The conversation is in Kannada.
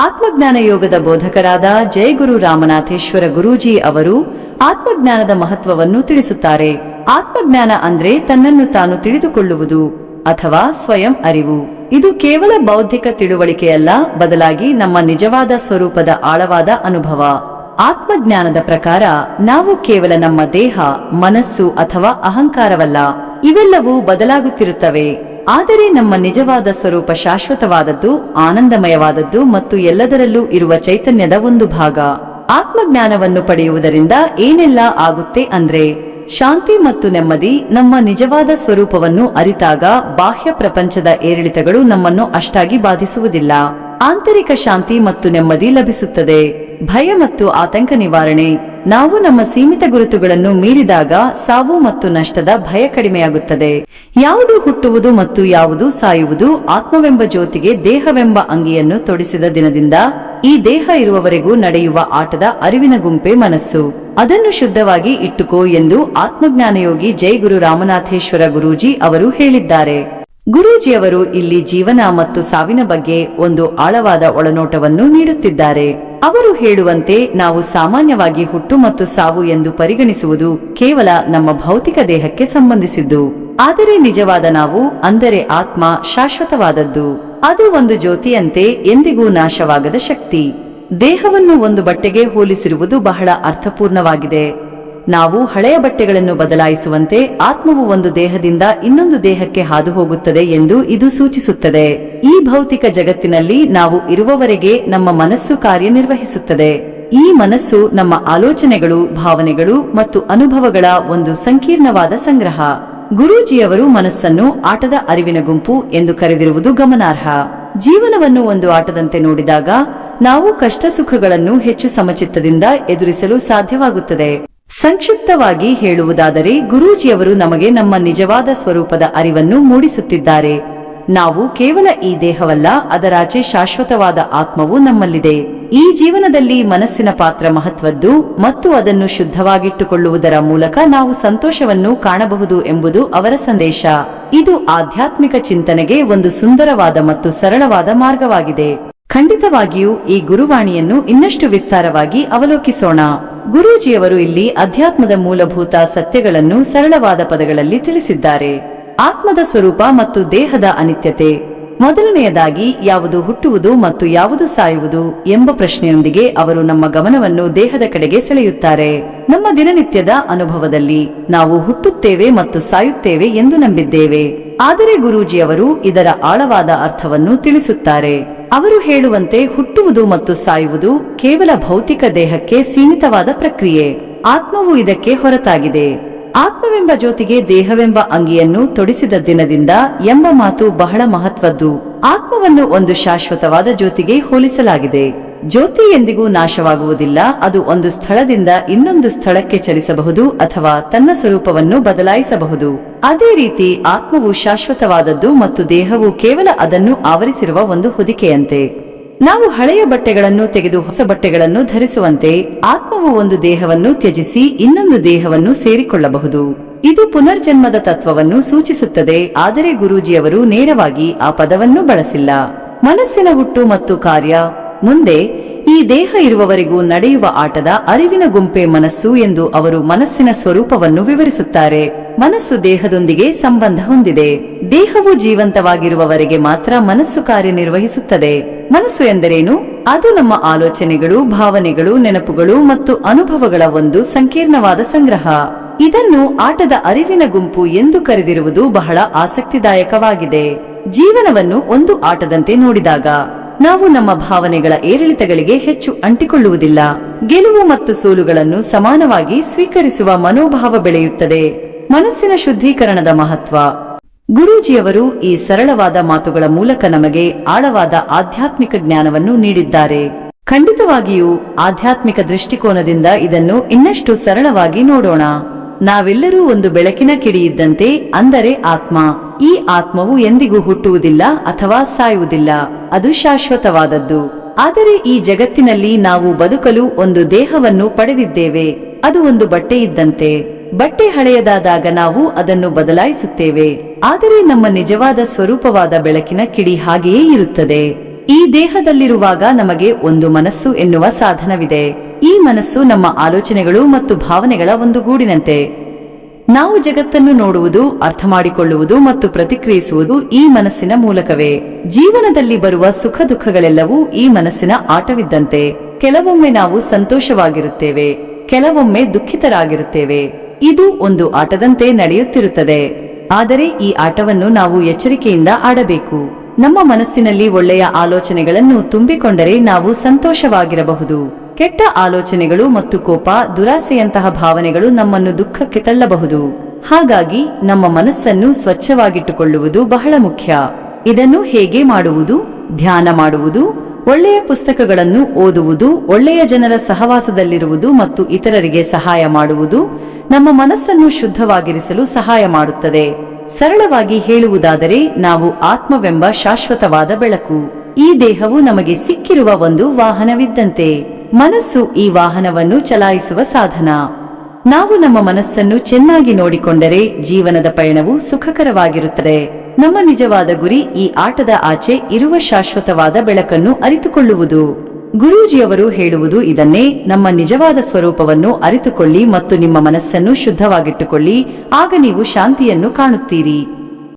ಆತ್ಮಜ್ಞಾನ ಯೋಗದ ಬೋಧಕರಾದ ಜಯಗುರು ರಾಮನಾಥೇಶ್ವರ ಗುರೂಜಿ ಅವರು ಆತ್ಮಜ್ಞಾನದ ಮಹತ್ವವನ್ನು ತಿಳಿಸುತ್ತಾರೆ. ಆತ್ಮಜ್ಞಾನ ಅಂದ್ರೆ ತನ್ನನ್ನು ತಾನು ತಿಳಿದುಕೊಳ್ಳುವುದು ಅಥವಾ ಸ್ವಯಂ ಅರಿವು. ಇದು ಕೇವಲ ಬೌದ್ಧಿಕ ತಿಳುವಳಿಕೆಯಲ್ಲ, ಬದಲಾಗಿ ನಮ್ಮ ನಿಜವಾದ ಸ್ವರೂಪದ ಆಳವಾದ ಅನುಭವ. ಆತ್ಮಜ್ಞಾನದ ಪ್ರಕಾರ ನಾವು ಕೇವಲ ನಮ್ಮ ದೇಹ, ಮನಸ್ಸು ಅಥವಾ ಅಹಂಕಾರವಲ್ಲ. ಇವೆಲ್ಲವೂ ಬದಲಾಗುತ್ತಿರುತ್ತವೆ. ಆದರೆ ನಮ್ಮ ನಿಜವಾದ ಸ್ವರೂಪ ಶಾಶ್ವತವಾದದ್ದು, ಆನಂದಮಯವಾದದ್ದು ಮತ್ತು ಎಲ್ಲದರಲ್ಲೂ ಇರುವ ಚೈತನ್ಯದ ಒಂದು ಭಾಗ. ಆತ್ಮಜ್ಞಾನವನ್ನು ಪಡೆಯುವುದರಿಂದ ಏನೆಲ್ಲ ಆಗುತ್ತೆ ಅಂದ್ರೆ, ಶಾಂತಿ ಮತ್ತು ನೆಮ್ಮದಿ ನಮ್ಮ ನಿಜವಾದ ಸ್ವರೂಪವನ್ನು ಅರಿತಾಗ ಬಾಹ್ಯ ಪ್ರಪಂಚದ ಏರಿಳಿತಗಳು ನಮ್ಮನ್ನು ಅಷ್ಟಾಗಿ ಬಾಧಿಸುವುದಿಲ್ಲ. ಆಂತರಿಕ ಶಾಂತಿ ಮತ್ತು ನೆಮ್ಮದಿ ಲಭಿಸುತ್ತದೆ. ಭಯ ಮತ್ತು ಆತಂಕ ನಿವಾರಣೆ. ನಾವು ನಮ್ಮ ಸೀಮಿತ ಗುರುತುಗಳನ್ನು ಮೀರಿದಾಗ ಸಾವು ಮತ್ತು ನಷ್ಟದ ಭಯ ಕಡಿಮೆಯಾಗುತ್ತದೆ. ಯಾವುದು ಹುಟ್ಟುವುದು ಮತ್ತು ಯಾವುದು ಸಾಯುವುದು ಆತ್ಮವೆಂಬ ಜ್ಯೋತಿಗೆ ದೇಹವೆಂಬ ಅಂಗಿಯನ್ನು ತೊಡಿಸಿದ ದಿನದಿಂದ ಈ ದೇಹ ಇರುವವರೆಗೂ ನಡೆಯುವ ಆಟದ ಅರಿವಿನ ಗುಂಪೆ ಮನಸ್ಸು. ಅದನ್ನು ಶುದ್ಧವಾಗಿ ಇಟ್ಟುಕೋ ಎಂದು ಆತ್ಮಜ್ಞಾನಯೋಗಿ ಜೈ ಗುರು ರಾಮನಾಥೇಶ್ವರ ಗುರೂಜಿ ಅವರು ಹೇಳಿದ್ದಾರೆ. ಗುರೂಜಿಯವರು ಇಲ್ಲಿ ಜೀವನ ಮತ್ತು ಸಾವಿನ ಬಗ್ಗೆ ಒಂದು ಆಳವಾದ ಒಳನೋಟವನ್ನು ನೀಡುತ್ತಿದ್ದಾರೆ. ಅವರು ಹೇಳುವಂತೆ ನಾವು ಸಾಮಾನ್ಯವಾಗಿ ಹುಟ್ಟು ಮತ್ತು ಸಾವು ಎಂದು ಪರಿಗಣಿಸುವುದು ಕೇವಲ ನಮ್ಮ ಭೌತಿಕ ದೇಹಕ್ಕೆ ಸಂಬಂಧಿಸಿದ್ದು. ಆದರೆ ನಿಜವಾದ ನಾವು, ಅಂದರೆ ಆತ್ಮ, ಶಾಶ್ವತವಾದದ್ದು. ಅದು ಒಂದು ಜ್ಯೋತಿಯಂತೆ ಎಂದಿಗೂ ನಾಶವಾಗದ ಶಕ್ತಿ. ದೇಹವನ್ನು ಒಂದು ಬಟ್ಟೆಗೆ ಹೋಲಿಸಿರುವುದು ಬಹಳ ಅರ್ಥಪೂರ್ಣವಾಗಿದೆ. ನಾವು ಹಳೆಯ ಬಟ್ಟೆಗಳನ್ನು ಬದಲಾಯಿಸುವಂತೆ ಆತ್ಮವು ಒಂದು ದೇಹದಿಂದ ಇನ್ನೊಂದು ದೇಹಕ್ಕೆ ಹಾದು ಹೋಗುತ್ತದೆ ಎಂದು ಇದು ಸೂಚಿಸುತ್ತದೆ. ಈ ಭೌತಿಕ ಜಗತ್ತಿನಲ್ಲಿ ನಾವು ಇರುವವರೆಗೆ ನಮ್ಮ ಮನಸ್ಸು ಕಾರ್ಯನಿರ್ವಹಿಸುತ್ತದೆ. ಈ ಮನಸ್ಸು ನಮ್ಮ ಆಲೋಚನೆಗಳು, ಭಾವನೆಗಳು ಮತ್ತು ಅನುಭವಗಳ ಒಂದು ಸಂಕೀರ್ಣವಾದ ಸಂಗ್ರಹ. ಗುರೂಜಿಯವರು ಮನಸ್ಸನ್ನು ಆಟದ ಅರಿವಿನ ಗುಂಪು ಎಂದು ಕರೆದಿರುವುದು ಗಮನಾರ್ಹ. ಜೀವನವನ್ನು ಒಂದು ಆಟದಂತೆ ನೋಡಿದಾಗ ನಾವು ಕಷ್ಟ ಸುಖಗಳನ್ನು ಹೆಚ್ಚು ಸಮಚಿತ್ತದಿಂದ ಎದುರಿಸಲು ಸಾಧ್ಯವಾಗುತ್ತದೆ. ಸಂಕ್ಷಿಪ್ತವಾಗಿ ಹೇಳುವುದಾದರೆ, ಗುರೂಜಿಯವರು ನಮಗೆ ನಮ್ಮ ನಿಜವಾದ ಸ್ವರೂಪದ ಅರಿವನ್ನು ಮೂಡಿಸುತ್ತಿದ್ದಾರೆ. ನಾವು ಕೇವಲ ಈ ದೇಹವಲ್ಲ ಅದರಾಚೆ ಶಾಶ್ವತವಾದ ಆತ್ಮವು ನಮ್ಮಲ್ಲಿದೆ. ಈ ಜೀವನದಲ್ಲಿ ಮನಸ್ಸಿನ ಪಾತ್ರ ಮಹತ್ವದ್ದು, ಮತ್ತು ಅದನ್ನು ಶುದ್ಧವಾಗಿಟ್ಟುಕೊಳ್ಳುವುದರ ಮೂಲಕ ನಾವು ಸಂತೋಷವನ್ನು ಕಾಣಬಹುದು ಎಂಬುದು ಅವರ ಸಂದೇಶ. ಇದು ಆಧ್ಯಾತ್ಮಿಕ ಚಿಂತನೆಗೆ ಒಂದು ಸುಂದರವಾದ ಮತ್ತು ಸರಳವಾದ ಮಾರ್ಗವಾಗಿದೆ. ಖಂಡಿತವಾಗಿಯೂ ಈ ಗುರುವಾಣಿಯನ್ನು ಇನ್ನಷ್ಟು ವಿಸ್ತಾರವಾಗಿ ಅವಲೋಕಿಸೋಣ. ಗುರೂಜಿಯವರು ಇಲ್ಲಿ ಅಧ್ಯಾತ್ಮದ ಮೂಲಭೂತ ಸತ್ಯಗಳನ್ನು ಸರಳವಾದ ಪದಗಳಲ್ಲಿ ತಿಳಿಸಿದ್ದಾರೆ. ಆತ್ಮದ ಸ್ವರೂಪ ಮತ್ತು ದೇಹದ ಅನಿತ್ಯತೆ. ಮೊದಲನೆಯದಾಗಿ, ಯಾವುದು ಹುಟ್ಟುವುದು ಮತ್ತು ಯಾವುದು ಸಾಯುವುದು ಎಂಬ ಪ್ರಶ್ನೆಯೊಂದಿಗೆ ಅವರು ನಮ್ಮ ಗಮನವನ್ನು ದೇಹದ ಕಡೆಗೆ ಸೆಳೆಯುತ್ತಾರೆ. ನಮ್ಮ ದಿನನಿತ್ಯದ ಅನುಭವದಲ್ಲಿ ನಾವು ಹುಟ್ಟುತ್ತೇವೆ ಮತ್ತು ಸಾಯುತ್ತೇವೆ ಎಂದು ನಂಬಿದ್ದೇವೆ. ಆದರೆ ಗುರೂಜಿಯವರು ಇದರ ಆಳವಾದ ಅರ್ಥವನ್ನು ತಿಳಿಸುತ್ತಾರೆ. ಅವರು ಹೇಳುವಂತೆ ಹುಟ್ಟುವುದು ಮತ್ತು ಸಾಯುವುದು ಕೇವಲ ಭೌತಿಕ ದೇಹಕ್ಕೆ ಸೀಮಿತವಾದ ಪ್ರಕ್ರಿಯೆ. ಆತ್ಮವು ಇದಕ್ಕೆ ಹೊರತಾಗಿದೆ. ಆತ್ಮವೆಂಬ ಜ್ಯೋತಿಗೆ ದೇಹವೆಂಬ ಅಂಗಿಯನ್ನು ತೊಡಿಸಿದ ದಿನದಿಂದ ಎಂಬ ಮಾತು ಬಹಳ ಮಹತ್ವದ್ದು. ಆತ್ಮವನ್ನು ಒಂದು ಶಾಶ್ವತವಾದ ಜ್ಯೋತಿಗೆ ಹೋಲಿಸಲಾಗಿದೆ. ಜ್ಯೋತಿ ಎಂದಿಗೂ ನಾಶವಾಗುವುದಿಲ್ಲ. ಅದು ಒಂದು ಸ್ಥಳದಿಂದ ಇನ್ನೊಂದು ಸ್ಥಳಕ್ಕೆ ಚಲಿಸಬಹುದು ಅಥವಾ ತನ್ನ ಸ್ವರೂಪವನ್ನು ಬದಲಾಯಿಸಬಹುದು. ಅದೇ ರೀತಿ ಆತ್ಮವು ಶಾಶ್ವತವಾದದ್ದು ಮತ್ತು ದೇಹವು ಕೇವಲ ಅದನ್ನು ಆವರಿಸಿರುವ ಒಂದು ಹೊದಿಕೆಯಂತೆ. ನಾವು ಹಳೆಯ ಬಟ್ಟೆಗಳನ್ನು ತೆಗೆದು ಹೊಸ ಬಟ್ಟೆಗಳನ್ನು ಧರಿಸುವಂತೆ ಆತ್ಮವು ಒಂದು ದೇಹವನ್ನು ತ್ಯಜಿಸಿ ಇನ್ನೊಂದು ದೇಹವನ್ನು ಸೇರಿಕೊಳ್ಳಬಹುದು. ಇದು ಪುನರ್ಜನ್ಮದ ತತ್ವವನ್ನು ಸೂಚಿಸುತ್ತದೆ, ಆದರೆ ಗುರೂಜಿಯವರು ನೇರವಾಗಿ ಆ ಪದವನ್ನು ಬಳಸಿಲ್ಲ. ಮನಸ್ಸಿನ ಹುಟ್ಟು ಮತ್ತು ಕಾರ್ಯ ಮುಂದೆ, ಈ ದೇಹ ಇರುವವರೆಗೂ ನಡೆಯುವ ಆಟದ ಅರಿವಿನ ಗುಂಪೆ ಮನಸ್ಸು ಎಂದು ಅವರು ಮನಸ್ಸಿನ ಸ್ವರೂಪವನ್ನು ವಿವರಿಸುತ್ತಾರೆ. ಮನಸ್ಸು ದೇಹದೊಂದಿಗೆ ಸಂಬಂಧ ಹೊಂದಿದೆ. ದೇಹವು ಜೀವಂತವಾಗಿರುವವರೆಗೆ ಮಾತ್ರ ಮನಸ್ಸು ಕಾರ್ಯನಿರ್ವಹಿಸುತ್ತದೆ. ಮನಸ್ಸು ಎಂದರೇನು? ಅದು ನಮ್ಮ ಆಲೋಚನೆಗಳು, ಭಾವನೆಗಳು, ನೆನಪುಗಳು ಮತ್ತು ಅನುಭವಗಳ ಒಂದು ಸಂಕೀರ್ಣವಾದ ಸಂಗ್ರಹ. ಇದನ್ನು ಆಟದ ಅರಿವಿನ ಗುಂಪು ಎಂದು ಕರೆದಿರುವುದು ಬಹಳ ಆಸಕ್ತಿದಾಯಕವಾಗಿದೆ. ಜೀವನವನ್ನು ಒಂದು ಆಟದಂತೆ ನೋಡಿದಾಗ. ನಾವು ನಮ್ಮ ಭಾವನೆಗಳ ಏರಿಳಿತಗಳಿಗೆ ಹೆಚ್ಚು ಅಂಟಿಕೊಳ್ಳುವುದಿಲ್ಲ. ಗೆಲುವು ಮತ್ತು ಸೋಲುಗಳನ್ನು ಸಮಾನವಾಗಿ ಸ್ವೀಕರಿಸುವ ಮನೋಭಾವ ಬೆಳೆಯುತ್ತದೆ. ಮನಸ್ಸಿನ ಶುದ್ಧೀಕರಣದ ಮಹತ್ವ. ಗುರೂಜಿಯವರು ಈ ಸರಳವಾದ ಮಾತುಗಳ ಮೂಲಕ ನಮಗೆ ಆಳವಾದ ಆಧ್ಯಾತ್ಮಿಕ ಜ್ಞಾನವನ್ನು ನೀಡಿದ್ದಾರೆ. ಖಂಡಿತವಾಗಿಯೂ ಆಧ್ಯಾತ್ಮಿಕ ದೃಷ್ಟಿಕೋನದಿಂದ ಇದನ್ನು ಇನ್ನಷ್ಟು ಸರಳವಾಗಿ ನೋಡೋಣ. ನಾವೆಲ್ಲರೂ ಒಂದು ಬೆಳಕಿನ ಕಿಡಿಯಿದ್ದಂತೆ ಅಂದರೆ ಆತ್ಮ. ಈ ಆತ್ಮವು ಎಂದಿಗೂ ಹುಟ್ಟುವುದಿಲ್ಲ ಅಥವಾ ಸಾಯುವುದಿಲ್ಲ. ಅದು ಶಾಶ್ವತವಾದದ್ದು. ಆದರೆ ಈ ಜಗತ್ತಿನಲ್ಲಿ ನಾವು ಬದುಕಲು ಒಂದು ದೇಹವನ್ನು ಪಡೆದಿದ್ದೇವೆ. ಅದು ಒಂದು ಬಟ್ಟೆ ಇದ್ದಂತೆ. ಬಟ್ಟೆ ಹಳೆಯದಾದಾಗ ನಾವು ಅದನ್ನು ಬದಲಾಯಿಸುತ್ತೇವೆ. ಆದರೆ ನಮ್ಮ ನಿಜವಾದ ಸ್ವರೂಪವಾದ ಬೆಳಕಿನ ಕಿಡಿ ಹಾಗೆಯೇ ಇರುತ್ತದೆ. ಈ ದೇಹದಲ್ಲಿರುವಾಗ ನಮಗೆ ಒಂದು ಮನಸ್ಸು ಎನ್ನುವ ಸಾಧನವಿದೆ. ಈ ಮನಸ್ಸು ನಮ್ಮ ಆಲೋಚನೆಗಳು ಮತ್ತು ಭಾವನೆಗಳ ಒಂದು ಗೂಡಿನಂತೆ. ನಾವು ಜಗತ್ತನ್ನು ನೋಡುವುದು ಅರ್ಥ ಮಾಡಿಕೊಳ್ಳುವುದು ಮತ್ತು ಪ್ರತಿಕ್ರಿಯಿಸುವುದು ಈ ಮನಸ್ಸಿನ ಮೂಲಕವೇ. ಜೀವನದಲ್ಲಿ ಬರುವ ಸುಖ ದುಃಖಗಳೆಲ್ಲವೂ ಈ ಮನಸ್ಸಿನ ಆಟವಿದ್ದಂತೆ. ಕೆಲವೊಮ್ಮೆ ನಾವು ಸಂತೋಷವಾಗಿರುತ್ತೇವೆ, ಕೆಲವೊಮ್ಮೆ ದುಃಖಿತರಾಗಿರುತ್ತೇವೆ. ಇದು ಒಂದು ಆಟದಂತೆ ನಡೆಯುತ್ತಿರುತ್ತದೆ. ಆದರೆ ಈ ಆಟವನ್ನು ನಾವು ಎಚ್ಚರಿಕೆಯಿಂದ ಆಡಬೇಕು. ನಮ್ಮ ಮನಸ್ಸಿನಲ್ಲಿ ಒಳ್ಳೆಯ ಆಲೋಚನೆಗಳನ್ನು ತುಂಬಿಕೊಂಡರೆ ನಾವು ಸಂತೋಷವಾಗಿರಬಹುದು. ಕೆಟ್ಟ ಆಲೋಚನೆಗಳು ಮತ್ತು ಕೋಪ ದುರಾಸೆಯಂತಹ ಭಾವನೆಗಳು ನಮ್ಮನ್ನು ದುಃಖಕ್ಕೆ ತಳ್ಳಬಹುದು. ಹಾಗಾಗಿ ನಮ್ಮ ಮನಸ್ಸನ್ನು ಸ್ವಚ್ಛವಾಗಿಟ್ಟುಕೊಳ್ಳುವುದು ಬಹಳ ಮುಖ್ಯ. ಇದನ್ನು ಹೇಗೆ ಮಾಡುವುದು? ಧ್ಯಾನ ಮಾಡುವುದು, ಒಳ್ಳೆಯ ಪುಸ್ತಕಗಳನ್ನು ಓದುವುದು, ಒಳ್ಳೆಯ ಜನರ ಸಹವಾಸದಲ್ಲಿರುವುದು ಮತ್ತು ಇತರರಿಗೆ ಸಹಾಯ ಮಾಡುವುದು ನಮ್ಮ ಮನಸ್ಸನ್ನು ಶುದ್ಧವಾಗಿರಿಸಲು ಸಹಾಯ ಮಾಡುತ್ತದೆ. ಸರಳವಾಗಿ ಹೇಳುವುದಾದರೆ ನಾವು ಆತ್ಮವೆಂಬ ಶಾಶ್ವತವಾದ ಬೆಳಕು. ಈ ದೇಹವು ನಮಗೆ ಸಿಕ್ಕಿರುವ ಒಂದು ವಾಹನವಿದ್ದಂತೆ. ಮನಸ್ಸು ಈ ವಾಹನವನ್ನು ಚಲಾಯಿಸುವ ಸಾಧನ. ನಾವು ನಮ್ಮ ಮನಸ್ಸನ್ನು ಚೆನ್ನಾಗಿ ನೋಡಿಕೊಂಡರೆ ಜೀವನದ ಪಯಣವು ಸುಖಕರವಾಗಿರುತ್ತದೆ. ನಮ್ಮ ನಿಜವಾದ ಗುರಿ ಈ ಆಟದ ಆಚೆ ಇರುವ ಶಾಶ್ವತವಾದ ಬೆಳಕನ್ನು ಅರಿತುಕೊಳ್ಳುವುದು. ಗುರೂಜಿಯವರು ಹೇಳುವುದು ಇದನ್ನೇ, ನಮ್ಮ ನಿಜವಾದ ಸ್ವರೂಪವನ್ನು ಅರಿತುಕೊಳ್ಳಿ ಮತ್ತು ನಿಮ್ಮ ಮನಸ್ಸನ್ನು ಶುದ್ಧವಾಗಿಟ್ಟುಕೊಳ್ಳಿ, ಆಗ ನೀವು ಶಾಂತಿಯನ್ನು ಕಾಣುತ್ತೀರಿ.